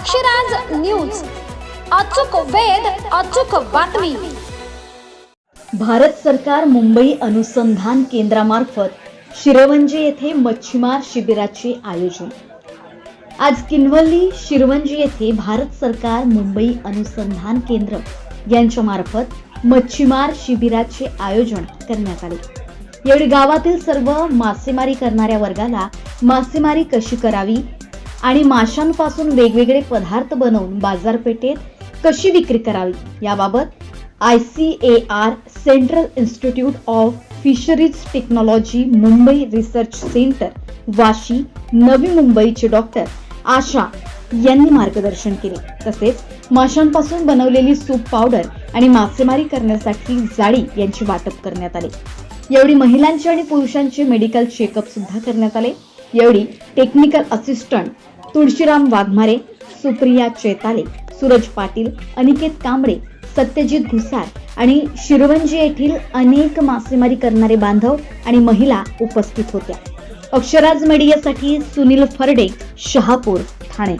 Akshraj news. अचूक वेध अचूक बातमी. भारत सरकार मुंबई अनुसंधान केंद्रामार्फत शिरवंजी येथे मच्छीमार शिबिराचे आयोजन. आज किनवल्ली शिरवंजी येथे भारत सरकार मुंबई अनुसंधान केंद्र यांच्या मार्फत मच्छीमार शिबिराचे आयोजन करण्यात आले. यावेळी गावातील सर्व मासेमारी करणाऱ्या वर्गाला मासेमारी कशी करावी आणि माशांपासून वेगवेगळे पदार्थ बनवून बाजारपेठेत कशी विक्री करावी? याबाबत I C A R central institute of fisheries technology Mumbai research centre Vashi Navi मुंबईचे डॉक्टर आशा यांनी मार्गदर्शन केले. तसेच माशांपासून बनवलेली सूप पावडर आणि मासेमारी करण्यासाठी जाळी यांची वाटप करण्यात आले. यावेळी महिलांचे आणि पुरुषांचे मेडिकल चेकअप सुद्धा करण्यात आले. यावेळी टेक्निकल असिस्टंट तुळशीराम वाघमारे सुप्रिया चेताले सूरज पाटील अनिकेत कांबळे सत्यजित घुसार आणि शिरवंजी येथील अनेक मासेमारी करणारे बांधव आणि महिला उपस्थित होत्या. अक्षराज मीडियासाठी सुनील फरडे शहापूर ठाणे.